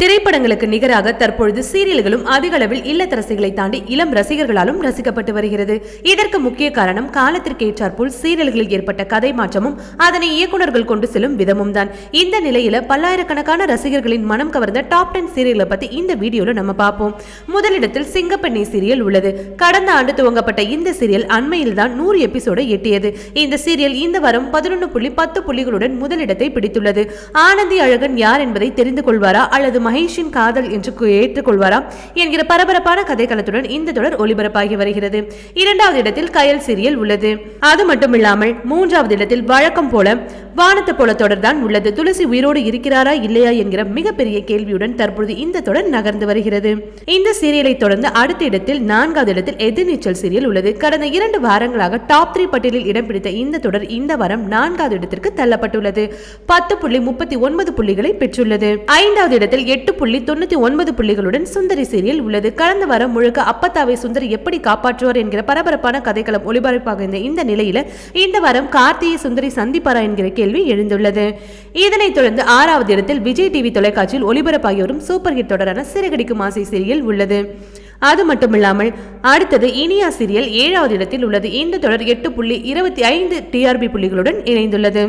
திரைப்படங்களுக்கு நிகராக தற்பொழுது சீரியல்களும் அதிக அளவில் இல்லத்தரசிகளை தாண்டி இளம் ரசிகர்களாலும் ரசிக்கப்பட்டு வருகிறது. இதற்கு முக்கிய காரணம் காலத்திற்கு ஏற்றாற்போல் சீரியல்களில் ஏற்பட்ட கதை மாற்றமும் அதனை இயக்குநர்கள் கொண்டு செல்லும் விதமும் தான் இந்த நிலையில பல்லாயிரக்கணக்கான ரசிகர்களின் மனம் கவர்ந்த டாப் டென் சீரியலை பத்தி இந்த வீடியோல நம்ம பார்ப்போம். முதலிடத்தில் சிங்கப்பெண்ணை சீரியல் உள்ளது. கடந்த ஆண்டு துவங்கப்பட்ட இந்த சீரியல் அண்மையில் தான் நூறு எபிசோடு எட்டியது. இந்த சீரியல் இந்த வாரம் பதினொன்று புள்ளி பத்து புள்ளிகளுடன் முதலிடத்தை பிடித்துள்ளது. ஆனந்தி அழகன் யார் என்பதை தெரிந்து கொள்வாரா அல்லது மகேஷின் காதல் என்று ஏற்றுக்கொள்வாரா என்கிற பரபரப்பான கதைக்களத்துடன் இந்த தொடர் ஒளிபரப்பாகி வருகிறது. இரண்டாவது இடத்தில் கயல் சீரியல் உள்ளது. அது மட்டுமில்லாமல் மூன்றாவது இடத்தில் வழக்கம் போல வானத்து போல தொடர் தான் உள்ளது. துளசி உயிரோடு இருக்கிறாரா இல்லையா என்கிற மிகப்பெரிய கேள்வியுடன் தற்பொழுது இந்த தொடர் நகர்ந்து வருகிறது. இந்த சீரியலை தொடர்ந்து அடுத்த இடத்தில் நான்காவது இடத்தில் எதிர்நீச்சல் சீரியல் உள்ளது. கடந்த இரண்டு வாரங்களாக டாப் த்ரீ பட்டியலில் இடம் பிடித்த இந்த தொடர் இந்த வாரம் நான்காவது இடத்திற்கு தள்ளப்பட்டுள்ளது. பத்து புள்ளி முப்பத்தி ஒன்பது புள்ளிகளை பெற்றுள்ளது. ஐந்தாவது இடத்தில் எட்டு புள்ளி தொண்ணூத்தி ஒன்பது புள்ளிகளுடன் சுந்தரி சீரியல் உள்ளது. கடந்த வாரம் முழுக்க அப்பத்தாவை சுந்தரி எப்படி காப்பாற்றுவார் என்கிற பரபரப்பான கதைக்களம் ஒளிபரப்பாக இருந்த இந்த நிலையில இந்த வாரம் கார்த்தியை சுந்தரி சந்திப்பாரா என்கிற கேள்வி எழுந்துள்ளது. இதனைத் தொடர்ந்து ஆறாவது இடத்தில் விஜய் டிவி தொலைக்காட்சியில் ஒளிபரப்பாகி வரும் சூப்பர் ஹிட் தொடரான சிறகடிக்கும் ஆசை சீரியல் உள்ளது. அது மட்டுமில்லாமல் அடுத்தது இனியா சீரியல் ஏழாவது இடத்தில் உள்ளது. இந்த தொடர் எட்டு புள்ளி இருபத்தி ஐந்து டிஆர்பி புள்ளிகளுடன் இணைந்துள்ளது.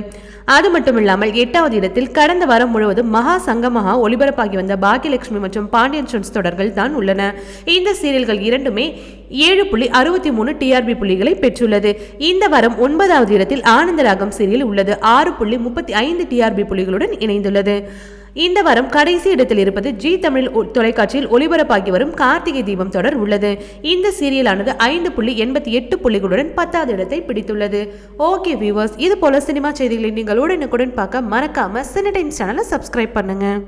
அது மட்டுமில்லாமல் எட்டாவது இடத்தில் கடந்த வாரம் முழுவதும் மகா சங்கமகா ஒளிபரப்பாகி வந்த பாக்கியலட்சுமி மற்றும் பாண்டியன் ஸ்டோன்ஸ் தொடர்கள் தான் உள்ளன. இந்த சீரியல்கள் இரண்டுமே ஏழு புள்ளி அறுபத்தி மூணு டிஆர்பி புள்ளிகளை பெற்றுள்ளது. இந்த வாரம் ஒன்பதாவது இடத்தில் ஆனந்தராகம் சீரியல் உள்ளது. ஆறு புள்ளி முப்பத்தி ஐந்து டிஆர்பி புள்ளிகளுடன் இணைந்துள்ளது. இந்த வாரம் கடைசி இடத்தில் இருப்பது ஜி தமிழ் தொலைக்காட்சியில் ஒளிபரப்பாகி வரும் கார்த்திகை தீபம் தொடர் உள்ளது. இந்த சீரியலானது ஐந்து புள்ளி எண்பத்தி எட்டு புள்ளிகளுடன் பத்தாவது இடத்தை பிடித்துள்ளது. ஓகே வியூவர்ஸ் இது போல சினிமா செய்திகளை நீங்கள் உடனுக்குடன் பார்க்க மறக்காம சினிடைன் சேனலை சப்ஸ்கிரைப் பண்ணுங்க.